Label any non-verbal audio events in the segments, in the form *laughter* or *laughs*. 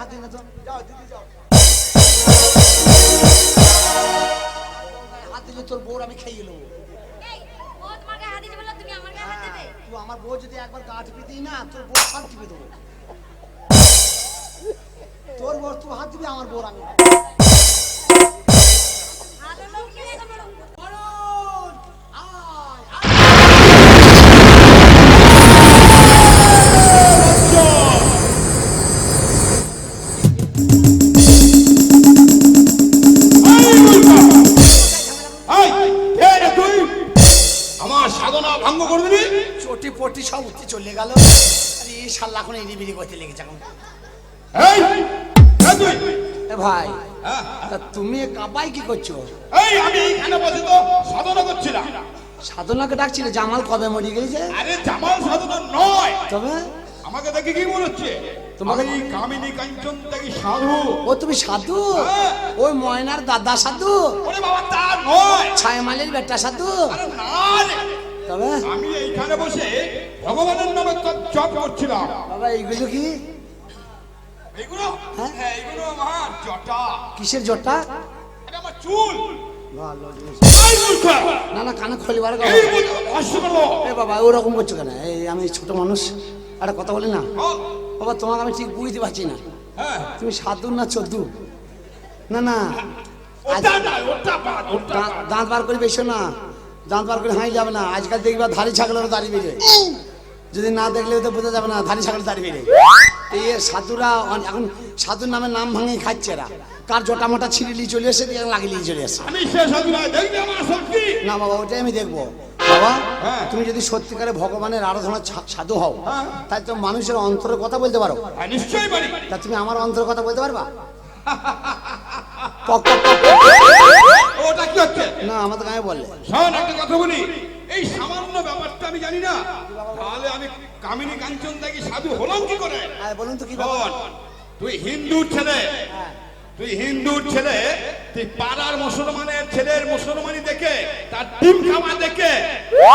হাত দিন না তো যাও দিদি যাও তোর বউর আমি দেবে। তুই আমার বউ যদি একবার গা টিপে দিই না, তোর বউ হাত টিপে তোর বউ তুই হাত দিবি, আমার বউর আমি শাল্লা এখন করতে লেগেছে এখন। এই তুই? এ ভাই হ্যাঁ, তা তুমি কাপাই কি করছ? এই আমি এইখানে বসে তো সাধনা করছিলাম। সাধনাকে ডাকছিলে জামাল কবে মরে গেছে? আরে জামাল সাধনা নয়। তবে? আমাকে দেখে কি মনে হচ্ছে? তোমাকে- আমি কামিনী কাঞ্চন থেকে সাধু। ও তুমি সাধু? হ্যাঁ। ওই ময়নার দাদা সাধু? ওরে বাবা তা নয়। ছায়মালির বেটা সাধু? আরে না তবে? আমি এইখানে বসে ভগবানের নামে তো জপ করছিলাম। বাবা এইগুলো কি? এইগুলো? হ্যাঁ? হ্যাঁ এইগুলো আমার জটা। কিসের জটা? এটা আমার চুল! না না কানে খলিবার। এ বাবা ওরকম করছ কেন? এই আমি ছোট মানুষ একটা কথা বলি না? বাবা তোমাকে আমি ঠিক বুঝতে পারছি না। হ্যাঁ, তুমি সাধু না চোদ্দু? না না। দাঁত বার করে বেশো না। দাঁত বার করে হাই যাবে না। আজকাল দেখবা ধারি ছাগলেরও দাঁড়িয়ে বেরিয়ে যদি না দেখলে তো বোঝা যাবে না ধারি ছাগল দাঁড়িয়ে বেরিয়ে এই সাধুরা এখন সাধুর নামে নাম ভাঙে খাচ্ছে এরা কার জটা মোটা ছিঁড়িলি চলে এসে লাগিয়ে চলে এসে নয়, আমার শক্তি? না বাবা ওটাই আমি দেখব বাবা হ্যাঁ। তুমি যদি সত্যিকারে ভগবানের আরাধনা সাধু হও হ্যাঁ। তাই তো মানুষের অন্তরের কথা বলতে পারো হ্যাঁ, নিশ্চয়ই তা তুমি আমার অন্তরের কথা বলতে পারবা? *laughs* না আমাদের গায়ে বললে শোন, একটা কথা বলি। এই সামান্য ব্যাপারটা আমি জানি না। তাহলে আমি কামিনী কাঞ্চন দেখি সাধু হলাম কি করে? আর বলুন তো কি? শোন, তুই হিন্দুর ছেলে। তুই হিন্দুর ছেলে তুই পাড়ার মুসলমানের ছেলের মুসলমানি দেখে তার ডিম খাওয়া দেখে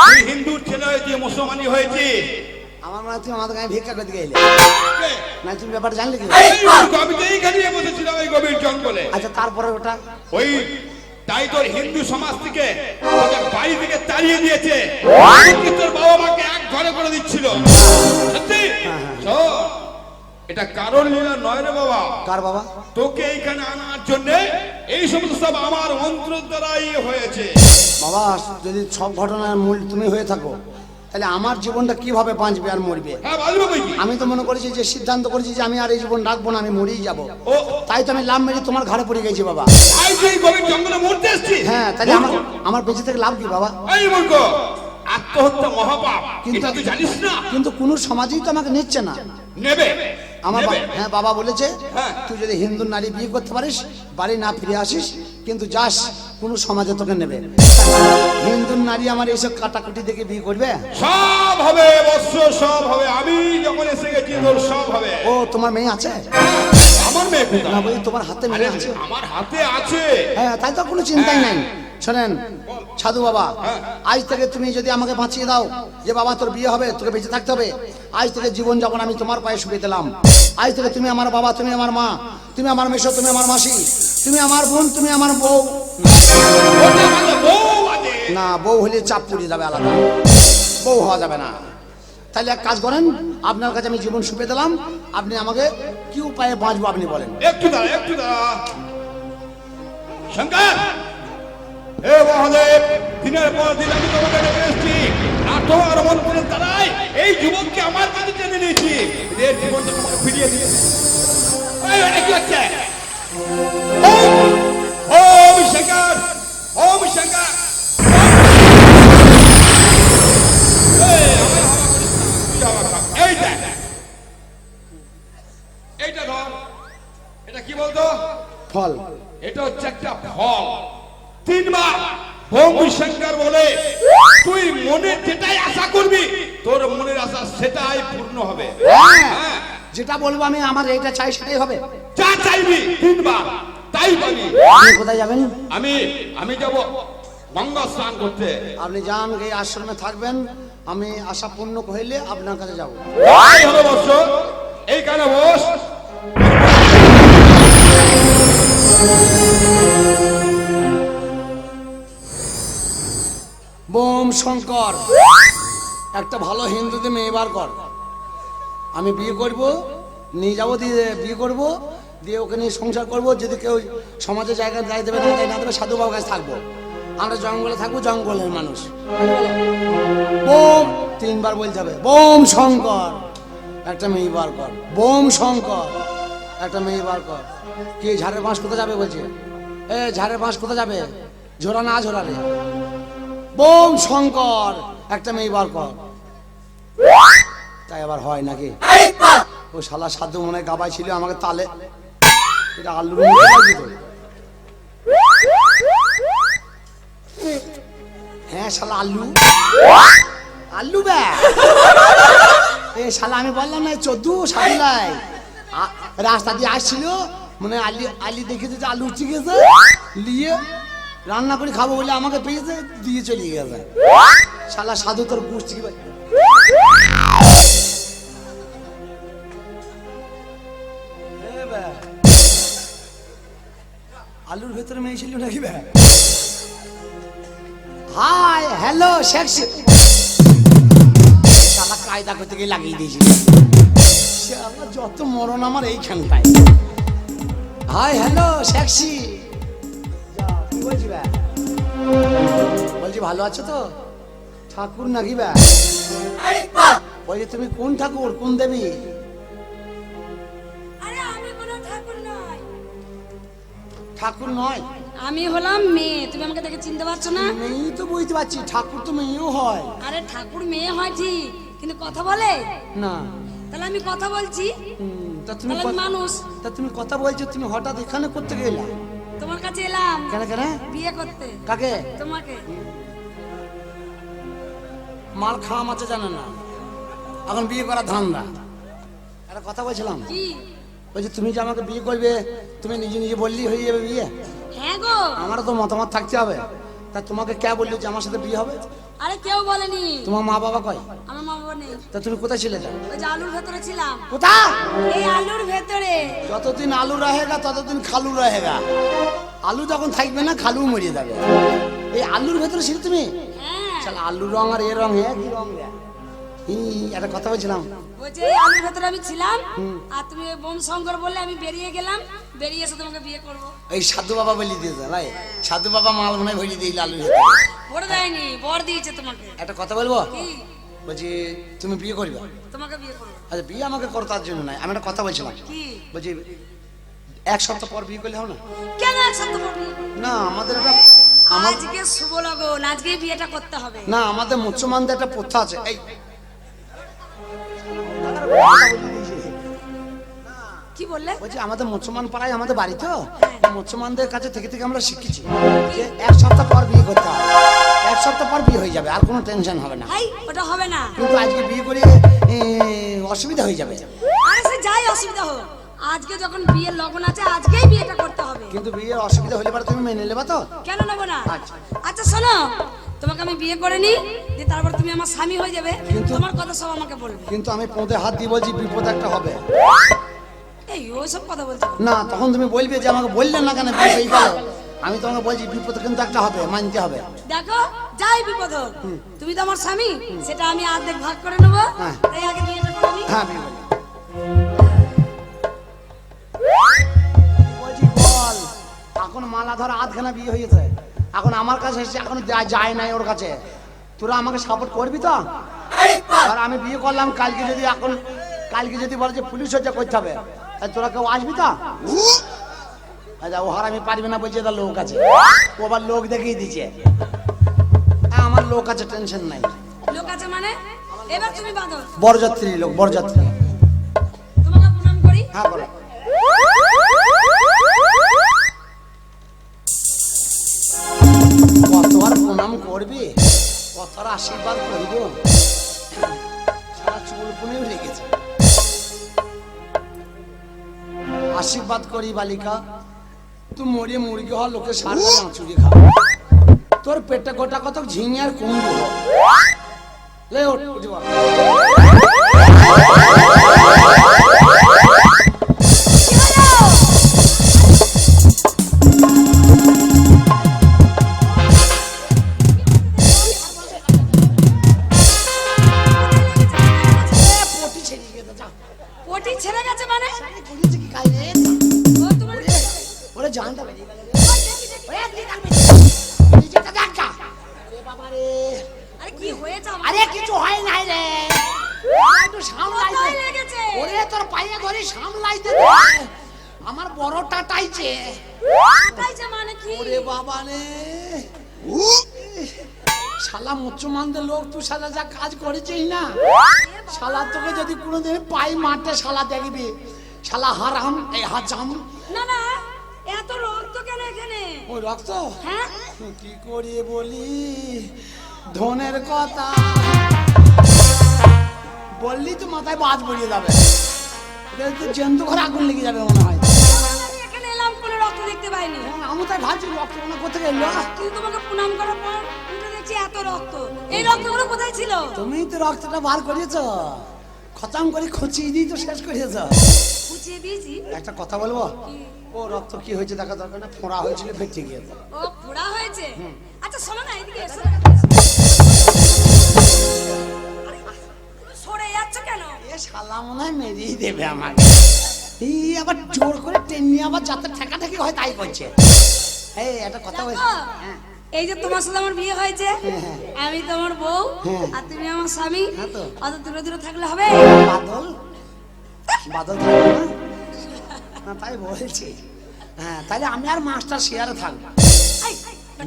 তুই হিন্দুর ছেলে হয়ে হয়েছি মুসলমানি হয়েছি আমার মনে হয় তুমি আমাদের গায়ে ভিক্ষা করতে গেলে? না তুমি ব্যাপার জানলে কি? আমি তো এইখানে বসেছিলাম এই গভীর জঙ্গলে। আচ্ছা তারপরে ওটা? ওই তাই তোর হিন্দু সমাজ থেকে তোকে বাড়ি থেকে তাড়িয়ে দিয়েছে। তোর বাবা মাকে এক ঘরে করে দিচ্ছিল। সত্যি? শোন, এটা কারণ লীলা নয় রে বাবা। কার বাবা? তোকে এইখানে আনার জন্য এই সমস্ত সব আমার মন্ত্র দ্বারাই হয়েছে। বাবা যদি সব ঘটনার মূল তুমি হয়ে থাকো তাহলে আমার জীবনটা কীভাবে বাঁচবে আর মরবে? হ্যাঁ? আমি তো মনে করেছি যে সিদ্ধান্ত করেছি যে আমি আর এই জীবন রাখব না আমি মরেই যাব। তাই তো আমি লাভ মেরে তোমার ঘরে পড়ে গেছি বাবা। হ্যাঁ তাহলে আমার আমার বেঁচে থেকে লাভ কি বাবা? আত্মহত্যা মহাপাপ। কিন্তু- তুই জানিস না? কিন্তু কোনো সমাজই তো আমাকে নিচ্ছে না। নেবে। আমার হ্যাঁ বাবা বলেছে হ্যাঁ। তুই যদি হিন্দু নারী বিয়ে করতে পারিস বাড়ি না ফিরে আসিস কিন্তু যাস কোনো সমাজে তোকে নেবে। হিন্দু নারী আমার এইসব কাটাকুটি দেখে বিয়ে করবে? সব হবে বৎস সব হবে। আমি যখন এসে গেছি তোর সব হবে। ও তোমার মেয়ে আছে? আমার মেয়ে না বলি তোমার হাতে মেয়ে আছে। আমার হাতে আছে। হ্যাঁ তাই তো কোনো চিন্তাই নাই। শোনেন সাধু বাবা হ্যাঁ। আজ থেকে তুমি যদি আমাকে বাঁচিয়ে দাও যে বাবা তোর বিয়ে হবে তোকে বেঁচে থাকতে হবে আজ থেকে জীবন যখন আমি তোমার পায়ে শুয়ে দিলাম। আজ থেকে তুমি আমার বাবা তুমি আমার মা তুমি আমার মেশো তুমি আমার মাসি তুমি আমার বোন, তুমি আমার বউ। না, বউ হলে চাপ পড়ে যাবে আলাদা। বউ হওয়া যাবে না। তাহলে এক কাজ করেন, আপনার কাছে আমি জীবন শুপে দিলাম। আপনি আমাকে কি উপায়ে বাঁচবো আপনি বলেন। একটু দাঁড়া একটু দাঁড়া। শঙ্কর! হে মহাদেব, দিনের পর দিন আমি তোমাকে ডেকে এসেছি। আর তোমার মন্ত্রের দ্বারাই এই যুবককে আমার কাছে টেনে নিয়েছি। এর জীবনটা তোমাকে ফিরিয়ে দিয়েছি। আমি আমার এটা চাই সেটাই হবে। যা চাইবি তিনবার। তাই বলি। আপনি কোথায় যাবেন আমি আমি যাব গঙ্গা স্নান করতে। আপনি যান এই আশ্রমে থাকবেন। আমি আশা পূর্ণ কইলে আপনার কাছে যাব। এই কানে বস। বোম শঙ্কর একটা ভালো হিন্দুদের মেয়ে বার কর। আমি বিয়ে করব। নিয়ে যাব, দিয়ে বিয়ে করব, দিয়ে ওকে নিয়ে সংসার করব, যদি কেউ সমাজে জায়গা গায়ে দেবে, না না দেবে, সাধু কাছে থাকব। আমরা জঙ্গলে থাকব, জঙ্গলের মানুষ। বোম, তিনবার বলতে হবে বোম শঙ্কর। একটা মেয়ে বার কর, বোম শঙ্কর। একটা মেয়ে বার কর। কি, ঝাড়ের বাঁশ কোথায় যাবে বলছে? এ, ঝাড়ের বাঁশ কোথায় যাবে? ঝোরা না ঝোরা রে? বোম শঙ্কর, একটা মেয়ে বার কর। তাই আবার হয় নাকি? ও শালা সাধু মনে গাবাই ছিল আমাকে তালে। এটা আলু হ্যাঁ শালা আলু। আলু ব্যা এ শালা, আমি বললাম না, চোদ্দু সাবিলাই রাস্তা দিয়ে আসছিল মানে আলি আলি দেখেছে যে আলু উঠে গেছে, নিয়ে রান্না করে খাব বলে আমাকে পেয়েছে, দিয়ে চলে গেছে। শালা, সাধু তোর গোষ্ঠী আলুর ভেতরে মেয়ে ছিল নাকি ব্যা হাই হ্যালো শেক্স শালা কায়দা করতে গিয়ে লাগিয়ে দিয়েছি শালা যত মরণ আমার এইখানটায়। হাই হ্যালো সেক্সি কি বলছি ব্যা বলছি ভালো আছো তো? ঠাকুর নাকি ব্যা বলছি তুমি কোন ঠাকুর কোন দেবী? ঠাকুর নয়। আমি হলাম মেয়ে তুমি আমাকে দেখে চিনতে পারছ না? মেয়েই তো বুঝতে পারছি ঠাকুর তো মেয়েও হয়। আরে ঠাকুর মেয়ে হয় ঠিক কিন্তু কথা বলে? না। তাহলে আমি কথা বলছি। তা তুমি তাহলে আমি মানুষ। তা তুমি কথা বলছো তুমি হঠাৎ এখানে করতে গেলা? তোমার কাছে এলাম। কেন কেন? বিয়ে করতে। কাকে? তোমাকে। মাল খাওয়া মাছে জানে না। এখন বিয়ে করা ধান্দা। একটা কথা বলছিলাম। কি? বলছি তুমি যে আমাকে বিয়ে করবে তুমি নিজে নিজে বললি হয়ে যাবে বিয়ে? হ্যাঁ গো। আমারও তো মতামত থাকতে হবে। তা তোমাকে কে বলল যে আমার সাথে বিয়ে হবে? আরে কেউ বলেনি। তোমার মা বাবা কয়? আমার মা বাবা নেই। তা তুমি কোথায় ছিলে? যা ওই যে আলুর ভেতরে ছিলাম। কোথা এই আলুর ভেতরে। যতদিন আলু রহেগা ততদিন খালু রহেগা। আলু যখন থাকবে না খালু মরিয়ে যাবে। এই আলুর ভেতরে ছিল তুমি? হ্যাঁ। চল আলু রং আর এ রং একই রং রে। একটা কথা বলছিলাম। আলুর ভেতরে আমি ছিলাম আর তুমি বোম শঙ্কর বললে আমি বেরিয়ে গেলাম বেরিয়ে এসে তোমাকে বিয়ে করব। এই সাধু বাবা বলি দিয়েছে ভাই। সাধু বাবা মাল মনে ভরি দেয়নি বর দিয়েছে তোমাকে। একটা কথা বলব? বলছি তুমি বিয়ে করবে? তোমাকে বিয়ে করব। আচ্ছা বিয়ে আমাকে করো তার জন্য নয়। আমি একটা কথা বলছিলাম। বলছি এক সপ্তাহ পর বিয়ে করলে হবে না? কেন তোমার বিয়ে করব? না আমাদের একটা আজকে শুভ লগন আজকে বিয়েটা করতে হবে। না আমাদের মুসলমানদের একটা প্রথা আছে। এই কি বললে? বলছি আমাদের মুসলমান পাড়ায় আমাদের বাড়ি তো? মুসলমানদের কাছে থেকে থেকে আমরা শিখেছি যে এক সপ্তাহ পর বিয়ে করতে হবে। এক সপ্তাহ পর বিয়ে হয়ে যাবে আর কোনো টেনশন হবে না। ওটা হবে না। কিন্তু আজকে বিয়ে করে অসুবিধা হয়ে যাবে। আরে সে যাই অসুবিধা হোক আজকে যখন বিয়ের লগন আছে আজকেই বিয়েটা করতে হবে। কিন্তু বিয়ের অসুবিধা হলে পরে তুমি মেনে নেবা তো? কেন নেব না? আচ্ছা। আচ্ছা শোনো তোমাকে আমি বিয়ে করে নি দিয়ে তারপর তুমি আমার স্বামী হয়ে যাবে কিন্তু- তোমার কথা সব আমাকে বলবে। কিন্তু আমি পদে হাত দিয়ে বলছি বিপদ একটা হবে। এই ওইসব কথা বলছো না তখন তুমি বলবে যে আমাকে বললেন না কেন বিয়ে হয়ে আমি তোমাকে বলছি বিপদ কিন্তু একটা হবে মানতে হবে। দেখো যাই বিপদ হোক তুমি তো আমার স্বামী সেটা আমি অর্ধেক ভাগ করে নেব হ্যাঁ। তাই আগে বিয়েটা করে নি। হ্যাঁ বলি বলছি বল এখন মালা ধর আধখানা বিয়ে হয়েছে এখন আমার কাছে এসে এখন যায় নাই ওর কাছে। তোরা আমাকে সাপোর্ট করবি তো? আর আমি বিয়ে করলাম কালকে যদি এখন কালকে যদি বলে যে পুলিশ হচ্ছে করতে হবে। তোরা কেউ আসবি তো? আচ্ছা ও আমি পারবি না বলছে তার লোক আছে। ও আবার লোক দেখিয়ে দিচ্ছে আমার লোক আছে টেনশন নাই। লোক আছে মানে? এবার তুমি বাঁধো। বরযাত্রী লোক বরযাত্রী। তোমাকে প্রণাম করি। হ্যাঁ বলো। প্রণাম করবি? কতবার আশীর্বাদ করব। আশীর্বাদ করি বালিকা, তুই মরিয়ে মুরগি হওয়া লোকে সার আঁচুরি খা। তোর পেটে গোটা কত ঝিঙে কুমড়ো। লে শালা যা কাজ করেছিস না। শালা তোকে যদি কোনোদিন পাই মারতে শালা দেখবি। শালা হারাম এই হাজাম। না না এত রক্ত কেন এখানে? ওই রক্ত? হ্যাঁ? কি করে বলি? ধনের কথা। বললি তো মাথায় বাজ পড়িয়ে যাবে। এটা তো জন্তু ঘরে আগুন লেগে যাবে মনে হয়। আমি এখানে এলাম কোনো রক্ত দেখতে পাইনি। আমি তাই ভাবছি রক্ত মনে কোথায় এলো? কিন্তু তোমাকে প্রণাম করার পর এত রক্ত। এই রক্তগুলো কোথায় ছিল? তুমি তো রক্তটা বার করেছ খতাম করে খচিয়ে দিয়ে তো শেষ করেছ বুঝিয়ে দিয়েছি। একটা কথা বলব? ও রক্ত কি হয়েছে দেখা দরকার না ফোঁড়া হয়েছিল ফেটে গিয়েছে। ও পোড়া হয়েছে? আচ্ছা শোনো না এদিকে এসো। সরে যাচ্ছ কেন? এ শালা মনে হয় মেরেই দেবে আমাকে। এই আবার জোর করে টেনে আবার যাতে ঠেকাঠেকি হয় তাই করছে। এই একটা কথা বলছি। দেখো, এই যে তোমার সাথে আমার বিয়ে হয়েছে হ্যাঁ। আমি তোমার বউ হ্যাঁ। আর তুমি আমার স্বামী হ্যাঁ অত দূরে দূরে থাকলে হবে? বাদল? বাদল থাকবে না? হ্যাঁ, তাই বলছি। হ্যাঁ তাহলে আমি আর মাস্টার শেয়ারে থাকব।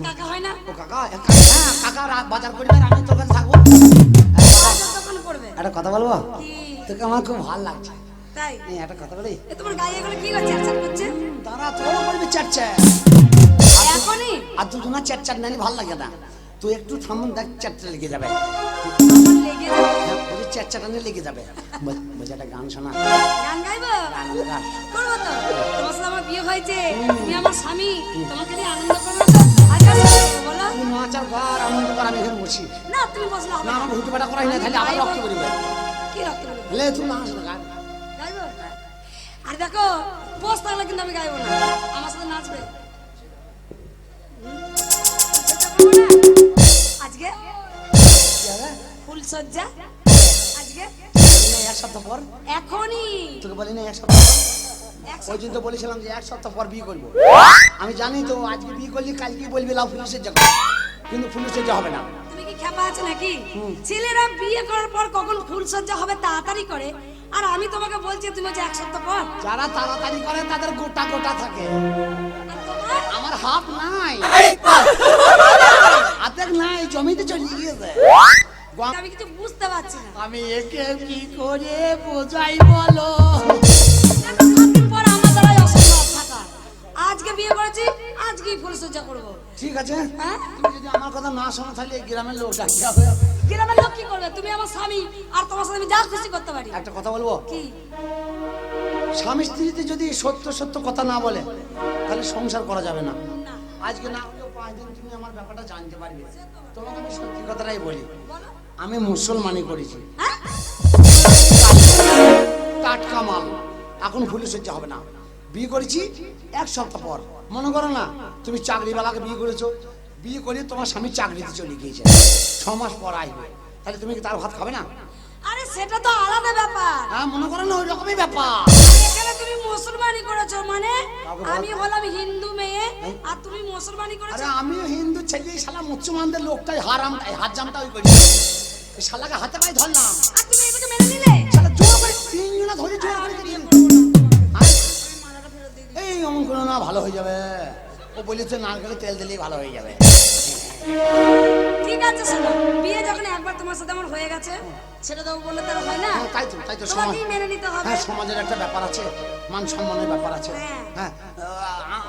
কাকা হয় না? ও কাকা হ্যাঁ কাকা বাজার করবে আমি তোর কাছে থাকব একটা কথা বলব? তোকে আমার খুব ভালো লাগছে। তাই? একটা কথা বলি। তোমার গায়ে এগুলো কি করছে চার করছে? তারা তো করবি চার এখনই আর দুজনা চার চার নানি ভালো লাগে না। তুই একটু থামুন দেখ চারটা লেগে যাবে। হ্যাঁ, চারটা লেগে যাবে। বল- বলছি একটা গান শোনা। গান গাইবো? করব তো। তোমার সাথে আমার বিয়ে হয়েছে। তুমি আমার স্বামী। তোমাকে নিয়ে আনন্দ করব না তুমি বসলে না না। আমার হুটু পাটা করাই না তাহলে আবার রক্ত করবে কি রক্ত করব হলে না গান আর দেখো বস থাকলে কিন্তু আমি গাইবো না। সজ্জা আজকে? এক সপ্তাহ পর এখনই? তোকে বলি না এক সপ্তাহ পর ওই দিন তো বলেছিলাম যে এক সপ্তাহ পর বিয়ে করব আমি জানি তো আজকে বিয়ে করলি কালকে বলবি লাভ পুলিশের যা কিন্তু পুলিশের যা হবে না। তুমি কি খেপা আছে নাকি? ছেলেরা বিয়ে করার পর কখন ফুল সজ্জা হবে তাড়াতাড়ি করে? আর আমি তোমাকে বলছি তুমি যে এক সপ্তাহ পর। যারা তাড়াতাড়ি করে তাদের গোটা গোটা থাকে। আমার হাফ নাই। হাতের নাই জমিতে চলে গিয়েছে। আমি কিছু বুঝতে পারছি না। আমি একে কি করে বোঝাই বলো? পর আমার দ্বারাই অসম্ভব থাকা আজকে বিয়ে করেছি আজকেই ফুল করব। ঠিক আছে। হ্যাঁ? তুমি যদি আমার কথা না শোনো তাহলে এই গ্রামের লোক ডাকি গ্রামের লোক কি করবে? তুমি আমার স্বামী আর তোমার সাথে আমি যা খুশি করতে পারি। একটা কথা বলব? কি? স্বামী স্ত্রীতে যদি সত্য সত্য কথা না বলে তাহলে সংসার করা যাবে না। আজকে না হলেও পাঁচ দিন তুমি আমার ব্যাপারটা জানতে পারবে। তোমাকে আমি সত্যি কথাটাই বলি। বলো। আমি মুসলমানি করেছি। হ্যাঁ? টাটকা মাল। এখন ভুলে সহ্য হবে না। বিয়ে করেছি এক সপ্তাহ পর। মনে করো না তুমি চাকরিওয়ালাকে বিয়ে করেছ। বিয়ে করে তোমার স্বামী চাকরিতে চলে গিয়েছে। ছ মাস পর আসবে। তাহলে তুমি কি তার ভাত খাবে না? আরে সেটা তো আলাদা ব্যাপার। হ্যাঁ মনে করো না ওই রকমই ব্যাপার। এখানে তুমি মুসলমানি করেছ মানে আমি হলাম হিন্দু মেয়ে আর তুমি মুসলমানি আরে আমিও হিন্দু ছেলে শালা মুসলমানদের লোকটাই হারাম এই হাত জামটা ওই করি। শালাকে হাতে পায়ে ধরলাম। আর তুমি এটাকে মেনে নিলে শালা জোর করে তিনজনা ধরে জোর করে দিলেন এই অমন করো না। ভালো হয়ে যাবে। ও বলেছে নারকেলে তেল দিলেই ভালো হয়ে যাবে। ঠিক আছে শোনো বিয়ে যখন একবার তোমার সাথে আমার হয়ে গেছে সেটা তো বললে তার হয় না। হ্যাঁ, তাই তো তাই তো সমাজ মেনে নিতে হবে। হ্যাঁ সমাজের একটা ব্যাপার আছে মান সম্মানের ব্যাপার আছে। হ্যাঁ। হ্যাঁ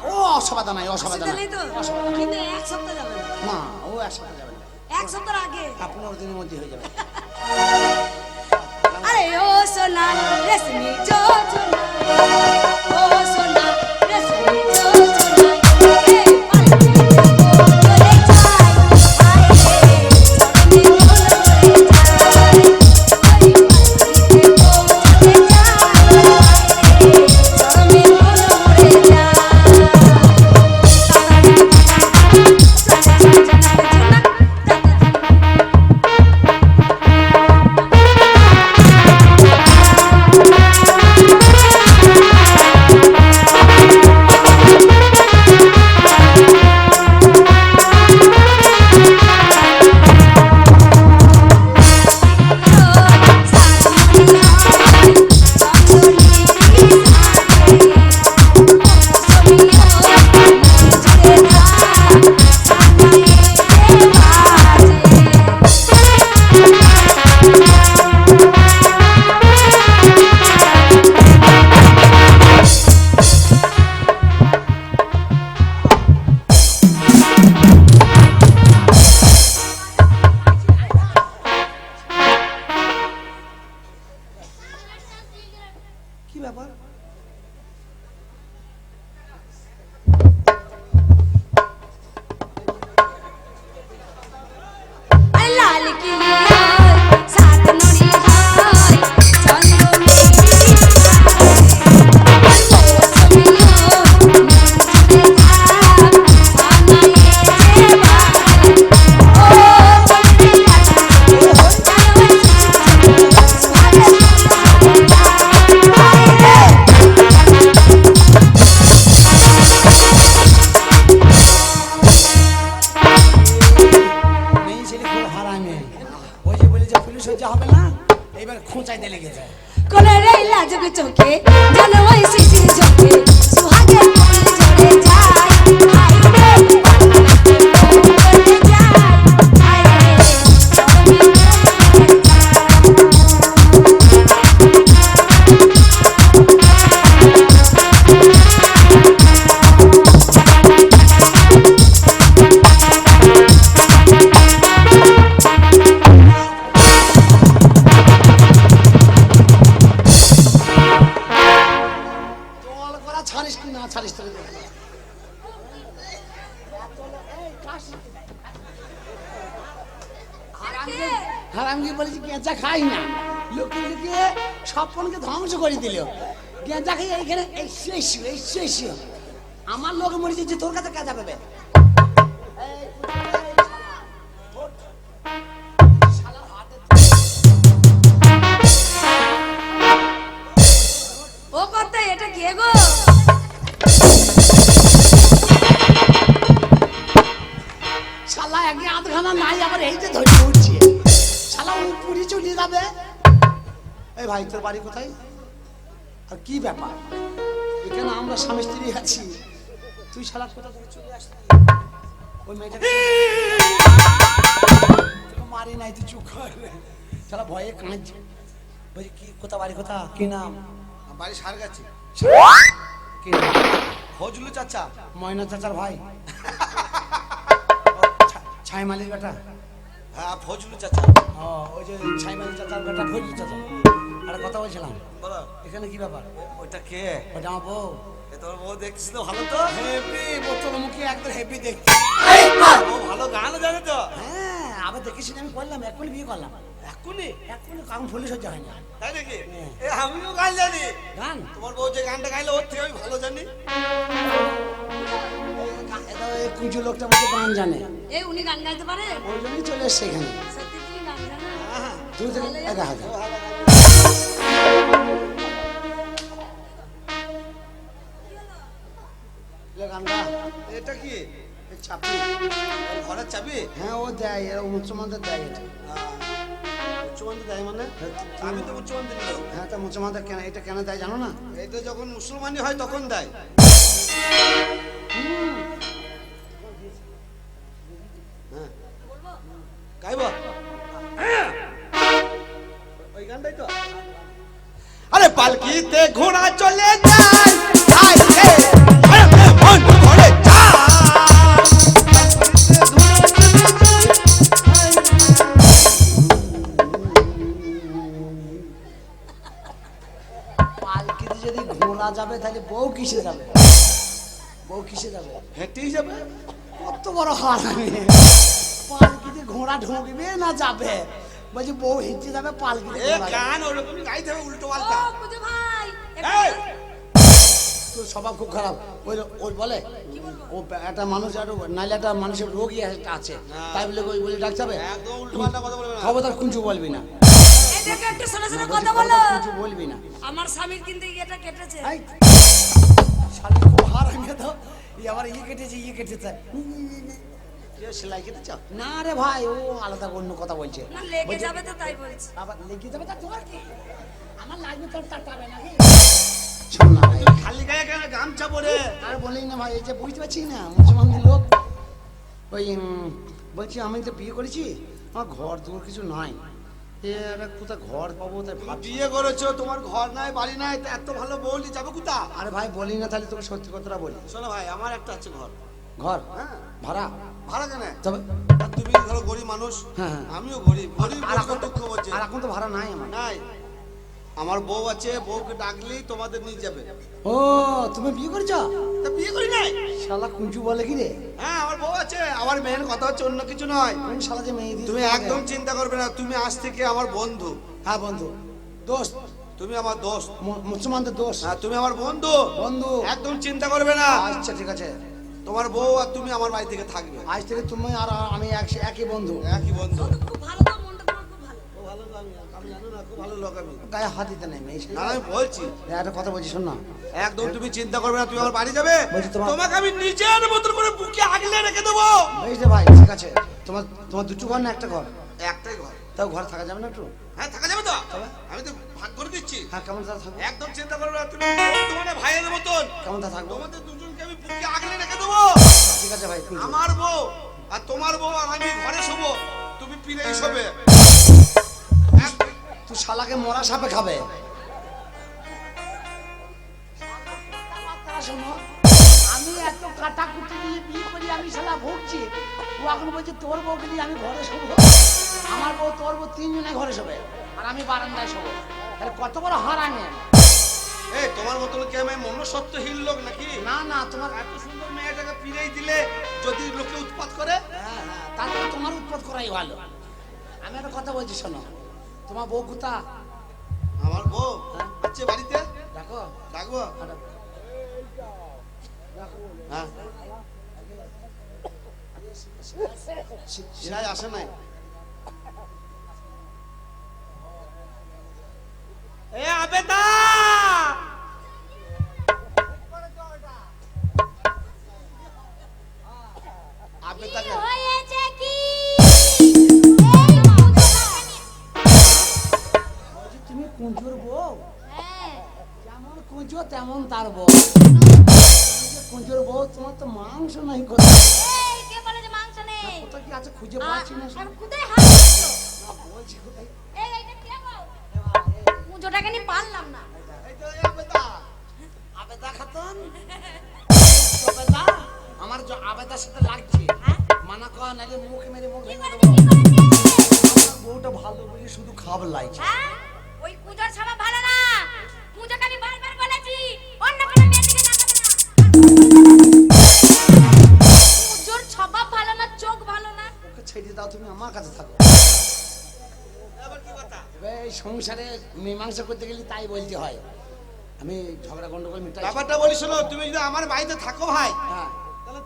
ও অসুবিধা নাই অসুবিধা নাই। তো? অসুবিধা কিন্তু এক সপ্তাহ যাবে না। ও একসাথে যাবে না। এক সপ্তাহ আগে। পনেরো দিনের মধ্যে হয়ে যাবে আরে ও সোনা রেশমি যোজনা ও লাজুক চোখে জানো ওই শিশির চোখে সুহাগের ফুল যায় আমার যে তোর কাছে কাজা পাবে ও কর্তা এটা কে গো? শালা একে আধখানা নাই আবার ধরে উঠছে। শালা চলে যাবে। এই ভাই তোর বাড়ি কোথায়? আর কি ব্যাপার? এখানে আমরা স্বামী স্ত্রী আছি। তুই শালা কোথা থেকে চলে আসলি ওই মেয়েটা মারি নাই তুই চুপ কর। শালা ভয়ে কাঁদছে। বলছি কি কোথা বাড়ি কোথা কি নাম? বাড়ি সার গেছে কি নাম? ফজলু চাচা ময়না চাচার ভাই। ছাই মালির বেটা। হ্যাঁ ফজলু চাচা। ও ওই যে ছাইমালি চাচার বেটা ফজলি চাচা। আরে কথা বলছিলাম। বলো। এখানে কি ব্যাপার? ওইটা কে? ওটা আমার বউ। এ তোমার বউ দেখছিস তো ভালো তো? হেপি বোতল মুখে একদম হেপি দেখছি। ও ভালো গানও জানে তো। হ্যাঁ আবার দেখেছি আমি করলাম এক্ষুনি বিয়ে করলাম। এক্ষুনি এক্ষুনি কারণ ফুলি সহ্য হয় না। তাই নাকি? এ আমিও গান জানি। গান? তোমার বউ যে গানটা গাইলো ওর থেকে আমি ভালো জানি। ওই লোকটা মধ্যে গান জানে। এই উনি গান গাইতে পারে? ওই জন্যই চলে এসছে এখানে। সত্যি তুমি গান জানো? তুই থেকে একা হাজার এটা কি? ঘরের চাবি হ্যাঁ ও দেয় এরা দেয় এটা। উচ্চমান্তি দেয় মানে? আমি তো হ্যাঁ তা কেন এটা কেন দেয় জানো না? তো যখন মুসলমানি হয় তখন দেয়। হ্যাঁ। গাইব? ওই গানটাই তো। আরে পালকিতে ঘোড়া চলে যায় যাবে তাহলে বউ কিসে যাবে? বউ কিসে যাবে? হেঁটেই যাবে? কত বড় হার পালকিতে ঘোড়া ঢুকবে না যাবে? বলছি বউ হেঁটে যাবে পালকিতে গান ওরকমই গাইতে হবে উল্টো ও পাল্টা! তোর স্বভাব খুব খারাপ। ওই ওই বলে ও একটা মানুষ আর নাইলে একটা মানুষের রোগী একটা আছে। তাই বলে ওই বলে ডাকতে হবে একদম উল্টো পাল্টা বলবে না। খবরদার কুঞ্চু বলবি না। এটাকে একটু শোনা শোনা কথা বলো। কুঞ্চু বলবি না। আমার স্বামীর কিন্তু এটা কেটেছে। এই, শালি খুব হার ভেঙে দাও আবার ইয়ে কেটেছে ইয়ে কেটেছে। না রে ভাই ও আলাদা অন্য কথা বলছে। না লেগে যাবে তো তাই বলছি। আবার লেগে যাবে তা তোমার কি? আমার লাগবে তোর তার পাবে নাকি শোন না ভাই, খালি গায়ে কেন গামছা পরে আর না ভাই এই যে বুঝতে পারছি না মুসলমানদের লোক। ওই বলছি আমি তো বিয়ে করেছি আমার ঘর দূর কিছু একটা কোথায় ঘর পাবো তাই বিয়ে করেছ তোমার ঘর নাই বাড়ি নাই তা এত ভালো বলি যাব কোথা আরে ভাই বলি না তাহলে তোকে সত্যি কথাটা বলি। শোনো ভাই আমার একটা আছে ঘর। ঘর? হ্যাঁ। ভাড়া? ভাড়া কেন? তবে তুমি ধরো গরিব মানুষ হ্যাঁ, হ্যাঁ। আমিও গরিব গরিব আর এখন তো ভাড়া নাই আমার। নাই। আমার বউ আছে বউকে ডাকলেই তোমাদের নিয়ে যাবে। ও তুমি বিয়ে করেছ? তা বিয়ে করি নাই। শালা কুঞ্চু বলে কি রে? হ্যাঁ আমার বউ আছে। আমার মেয়ের কথা হচ্ছে অন্য কিছু নয়। কোন শালা যে মেয়ে তুমি একদম চিন্তা করবে না তুমি আজ থেকে আমার বন্ধু। হ্যাঁ বন্ধু। দোস্ত। তুমি আমার দোস্ত। মুসলমানদের দোস্ত। হ্যাঁ তুমি আমার বন্ধু। বন্ধু। একদম চিন্তা করবে না। আচ্ছা ঠিক আছে। তোমার বউ আর তুমি আমার বাড়ি থেকে থাকবে। আজ থেকে তুমি আর আমি এক- একই বন্ধু। একই বন্ধু। খুব ভালো গায়ে হাত দিতে নেই আমি বলছি। একটা কথা বলছি শোন না। একদম তুমি চিন্তা করবে না তুমি আমার বাড়ি যাবে। তোমাকে আমি নিজের মতন করে বুকে আগলে রেখে দেবো। বুঝলে ভাই ঠিক আছে। তোমার তোমার দুটো ঘর না একটা ঘর? একটাই ঘর। তাও ঘর থাকা যাবে না একটু? হ্যাঁ থাকা যাবে তো। আমি তো ভাগ করে দিচ্ছি। হ্যাঁ কেমন তা থাকব? একদম চিন্তা করবে না তুমি তোমার ভাইয়ের মতন। কেমন তা থাকব? তোমাদের দুজনকে আমি বুকে আগলে রেখে দেবো। ঠিক আছে ভাই আমার বউ আর তোমার বউ আর আমি ঘরে শোবো। তুমি পিড়েই শোবে তুই শালাকে মরা সাপে খাবে। আমি এত কাটাকুটি দিয়ে বিয়ে করি আমি শালা ভুগছি। ও এখন বলছে তোর বউকে নিয়ে আমি ঘরে শোবো? আমার বউ তোর বউ তিনজনে ঘরে শোবে আর আমি বারান্দায় শোবো। তাহলে কত বড় হার আমি এই তোমার মতন কি আমি মনুষ্যত্বহীন লোক নাকি? না না তোমার এত সুন্দর মেয়েটাকে ফিরেই দিলে যদি লোকে উৎপাত করে? হ্যাঁ হ্যাঁ তারপরে তোমার উৎপাদ করাই ভালো। আমি একটা কথা বলছি শোনো। তোমার বউ কোথা আমার বউ? হ্যাঁ? আছে বাড়িতে? দেখো ডাকবো? হ্যাঁ। সিরাজ আসে নাই। ভালো বলে শুধু খাব লাগছে হ্যাঁ? ওই পুজোর ছাড়া ভালো না। পুজোকে আমি বারবার বলেছি অন্য কোনো মেয়ের দিকে তাকাবে না। পুজোর স্বভাব ভালো না চোখ ভালো না। ওকে ছেড়ে দাও তুমি আমার কাছে থাকো। আবার কি কথা? এই সংসারে মীমাংসা করতে গেলে তাই বলতে হয়। আমি ঝগড়া গন্ডগোল মিটাই। ব্যাপারটা বলি শোনো তুমি যদি আমার বাড়িতে থাকো ভাই হ্যাঁ।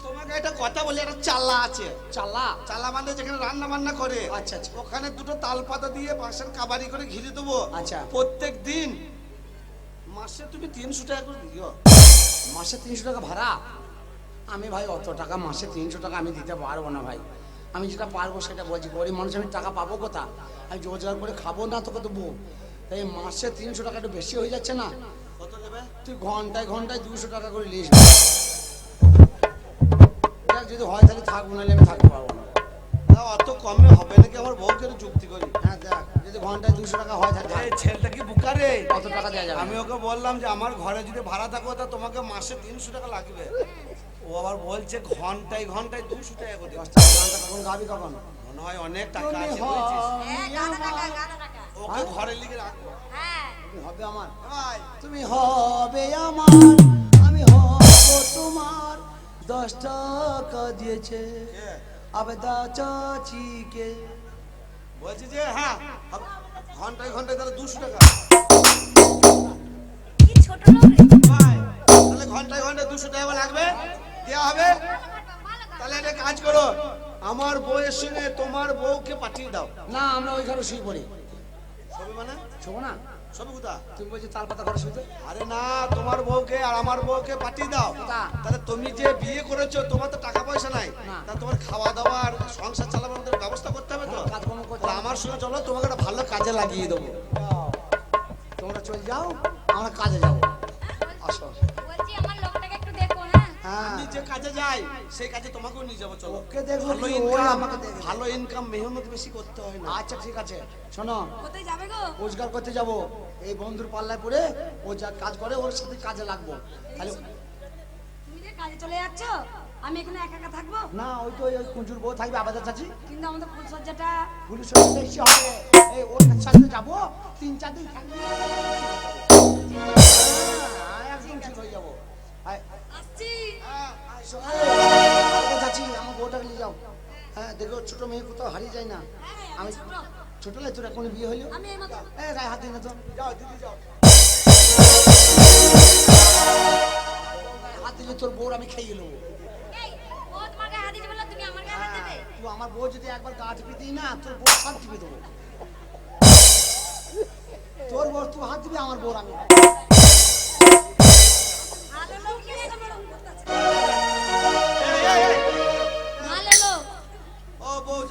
তোমাকে একটা কথা বলি একটা চাল্লা আছে। চালা চালা মানে যেখানে রান্না বান্না করে আচ্ছা, আচ্ছা। ওখানে দুটো তাল পাতা দিয়ে বাঁশের কাবারি করে ঘিরে দেবো। আচ্ছা। প্রত্যেক দিন মাসে তুমি তিনশো টাকা করে দিও। মাসে তিনশো টাকা ভাড়া? আমি ভাই অত টাকা মাসে তিনশো টাকা আমি দিতে পারব না ভাই। আমি যেটা পারব সেটা বলছি গরিব মানুষ আমি টাকা পাবো কোথা আমি রোজগার করে খাব না তোকে দেবো। তাই মাসে তিনশো টাকা একটু বেশি হয়ে যাচ্ছে না? কত দেবে? তুই ঘন্টায় ঘন্টায় দুশো টাকা করে নিস যদি হয় তাহলে থাকব নাহলে আমি থাকতে পারব না। না, অত কমে হবে নাকি? আমার বউকে একটু যুক্তি করি। হ্যাঁ দেখ যদি ঘন্টায় দুশো টাকা হয় তাহলে এই ছেলেটা কি বুকারে কত টাকা দেওয়া যাবে? আমি ওকে বললাম যে আমার ঘরে যদি ভাড়া থাকো তা তোমাকে মাসে তিনশো টাকা লাগবে। ও আবার বলছে ঘন্টায় ঘন্টায় দুশো টাকা করে দশ টাকা কখন গাবি কখন? মনে হয় অনেক টাকা আছে বুঝেছিস? হ্যাঁ। গানা টাকা গানা টাকা। ওকে ঘরে লিখে রাখব। হ্যাঁ। হবে আমার। তুমি হবে আমার। আমি হব তোমার দশ টাকা দিয়েছে। কে? আবেদা চাচিকে। বলছি যে হ্যাঁ ঘন্টায় ঘন্টায় তাহলে দুশো টাকা। তাহলে ঘন্টায় ঘন্টায় দুশো টাকা লাগবে? দেওয়া হবে? তাহলে একটা কাজ করো আমার বউয়ের সঙ্গে তোমার বউকে পাঠিয়ে দাও। না আমরা ওই ঘরে শুয়ে পড়ি। সবই মানে? শোবো না? সবই কোথা তুমি বলছি তাল পাতা ঘরে শুইতে আরে না তোমার বউকে আর আমার বউকে পাঠিয়ে দাও। তাহলে তুমি যে বিয়ে করেছ তোমার তো টাকা পয়সা নাই। তা তোমার খাওয়া দাওয়ার সংসার চালানোর ব্যবস্থা করতে হবে তো? কাজকর্ম করতে আমার সঙ্গে চলো তোমাকে একটা ভালো কাজে লাগিয়ে দেবো। তোমরা চলে যাও আমরা কাজে যাব। আমি যে কাজে যাই সেই কাজে তোমাকেও নিয়ে যাব চলো। ওকে দেখল ভালো ইনকাম ভালো ইনকাম মেহনত বেশি করতে হয় না। আচ্ছা ঠিক আছে। শোনো কোথায় যাবে গো? রোজগার করতে যাব। এই বন্ধুর পাল্লায় পড়ে ও যা কাজ করে ওর সাথে কাজে লাগবো। তাহলে তুমি যে কাজে চলে যাচ্ছ আমি এখানে একা একা থাকব? না ওই তো ওই কুঞ্জুর বউ থাকবে আবাদা চাচি। কিন্তু আমাদের ফুলসজ্জাটা সাথে এসে হবে। এই ওর সাথে যাব তিন চার দিন থাকব। হ্যাঁ, একদম ঠিক হয়ে যাব। হ্যাঁ, আমার বউটাকে নিয়ে যাও। হ্যাঁ দেখো ছোট মেয়ে কোথাও হারিয়ে যায় না। হ্যাঁ, আমি ছোট। লাই তোর এখন বিয়ে হইল? আমি এই মতো এ গায়ে হাত দিই না তো যাও দিদি যাও। হাত দিলে তোর বউর আমি খেয়ে নেব। বলল তুমি আমার তুই বউ যদি একবার গা টিপে দিই না তোর বউ সব টিপে দেবো। তোর বউ তুই হাত দিবি আমার বউর আমি। বউ